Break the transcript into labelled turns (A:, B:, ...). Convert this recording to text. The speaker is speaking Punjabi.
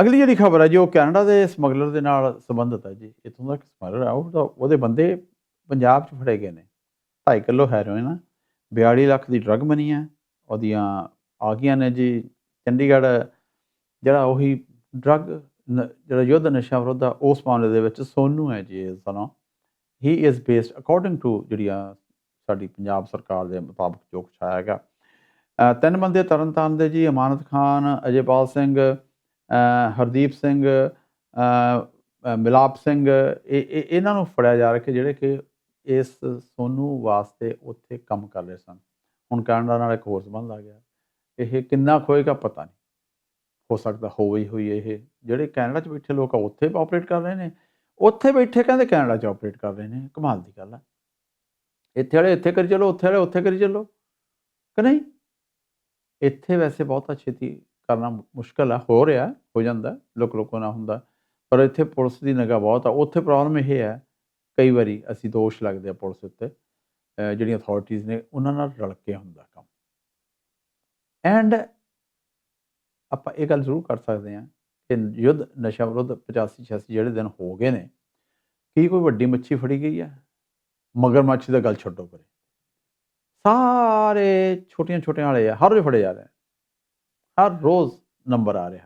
A: ਅਗਲੀ ਜਿਹੜੀ ਖਬਰ ਹੈ ਜੀ, ਉਹ ਕੈਨੇਡਾ ਦੇ ਸਮਗਲਰ ਦੇ ਨਾਲ ਸੰਬੰਧਿਤ ਹੈ ਜੀ। ਇੱਥੋਂ ਦਾ ਸਮਗਲਰ ਆ ਉਹ ਤਾਂ- ਉਹਦੇ ਬੰਦੇ ਪੰਜਾਬ 'ਚ ਫੜੇ ਗਏ ਨੇ। 2.5 ਕਿਲੋ ਹੈਰੋਇਨ 42 ਲੱਖ ਦੀ ਡਰੱਗ ਮਨੀ ਹੈ ਉਹਦੀਆਂ ਆ ਗਈਆਂ ਨੇ ਜੀ, ਚੰਡੀਗੜ੍ਹ ਜਿਹੜਾ ਉਹੀ ਡਰੱਗ ਜਿਹੜਾ ਯੁੱਧ ਨਸ਼ਾ ਵਿਰੁੱਧ ਆ, ਉਸ ਮਾਮਲੇ ਦੇ ਵਿੱਚ ਸੋਨੂ ਹੈ ਜੀ ਇਸ ਤਰ੍ਹਾਂ ਹੀ ਇਜ਼ ਬੇਸਡ ਅਕੋਰਡਿੰਗ ਟੂ ਜਿਹੜੀਆਂ ਸਾਡੀ ਪੰਜਾਬ ਸਰਕਾਰ ਦੇ ਮੁਤਾਬਕ ਜੋ ਕੁਛ ਆਇਆ ਹੈਗਾ। ਤਿੰਨ ਬੰਦੇ ਤਰਨਤਾਰਨ ਦੇ ਜੀ, ਅਮਾਨਤ ਖਾਨ, ਅਜੇਪਾਲ ਸਿੰਘ ਹਰਦੀਪ ਸਿੰਘ ਮਿਲਾਪ ਸਿੰਘ, ਇਹ, ਇਹ- ਇਹਨਾਂ ਨੂੰ ਫੜਿਆ ਜਾ ਰਿਹਾ ਕਿ ਜਿਹੜੇ ਕਿ ਇਸ ਸੋਨੂ ਵਾਸਤੇ ਉੱਥੇ ਕੰਮ ਕਰ ਰਹੇ ਸਨ। ਹੁਣ ਕੈਨੇਡਾ ਨਾਲ ਇੱਕ ਹੋਰ ਸੰਬੰਧ ਆ ਗਿਆ। ਇਹ ਕਿੰਨਾ ਖੋਏਗਾ ਪਤਾ ਨਹੀਂ। ਹੋ ਸਕਦਾ ਹੋਵੇ ਹੀ ਹੋਈ ਇਹ। ਜਿਹੜੇ ਕੈਨੇਡਾ 'ਚ ਬੈਠੇ ਲੋਕ ਆ, ਉੱਥੇ ਆਪਰੇਟ ਕਰ ਰਹੇ ਨੇ। ਉੱਥੇ ਬੈਠੇ ਕਹਿੰਦੇ ਕੈਨੇਡਾ 'ਚ ਆਪਰੇਟ ਕਰ ਰਹੇ ਨੇ। ਕਮਾਲ ਦੀ ਗੱਲ ਹੈ ਇੱਥੇ ਵਾਲੇ ਇੱਥੇ ਕਰੀ ਚੱਲੋ, ਉੱਥੇ ਵਾਲੇ ਉੱਥੇ ਕਰੀ ਚੱਲੋ। ਕਿ ਨਹੀਂ? ਇੱਥੇ ਵੈਸੇ ਬਹੁਤਾ ਛੇਤੀ ਕਰਨਾ ਮੁ- ਮੁਸ਼ਕਲ ਆ, ਹੋ ਰਿਹਾ, ਹੋ ਜਾਂਦਾ, ਲੋਕ ਲੋਕਾਂ ਨਾ ਹੁੰਦਾ। ਪਰ ਇੱਥੇ ਪੁਲਿਸ ਦੀ ਨਿਗਾਹ ਬਹੁਤ ਆ। ਉੱਥੇ ਪ੍ਰੋਬਲਮ ਇਹ ਹੈ, ਕਈ ਵਾਰੀ ਅਸੀਂ ਦੋਸ਼ ਲੱਗਦੇ ਆ ਪੁਲਿਸ ਉੱਤੇ ਜਿਹੜੀਆਂ ਅਥਾਰਟੀਆਂ ਨੇ ਉਹਨਾਂ ਨਾਲ ਰਲ ਕੇ ਹੁੰਦਾ ਕੰਮ। ਐਂਡ ਆਪਾਂ ਇਹ ਗੱਲ ਜ਼ਰੂਰ ਕਰ ਸਕਦੇ ਹਾਂ ਕਿ ਯੁੱਧ ਨਸ਼ਾ ਵਿਰੁੱਧ 85 86 ਜਿਹੜੇ ਦਿਨ ਹੋ ਗਏ ਨੇ, ਕੀ ਕੋਈ ਵੱਡੀ ਮੱਛੀ ਫੜੀ ਗਈ ਹੈ ਮਗਰਮੱਛ ਦਾ ਗੱਲ ਛੱਡੋ ਪਰੇ। ਸਾਰੇ ਛੋਟੀਆਂ ਛੋਟੀਆਂ ਵਾਲੇ ਆ, ਹਰ ਰੋਜ਼ ਫੜੇ ਜਾ ਰਹੇ ਹਰ ਰੋਜ਼ ਨੰਬਰ ਆ ਰਿਹਾ।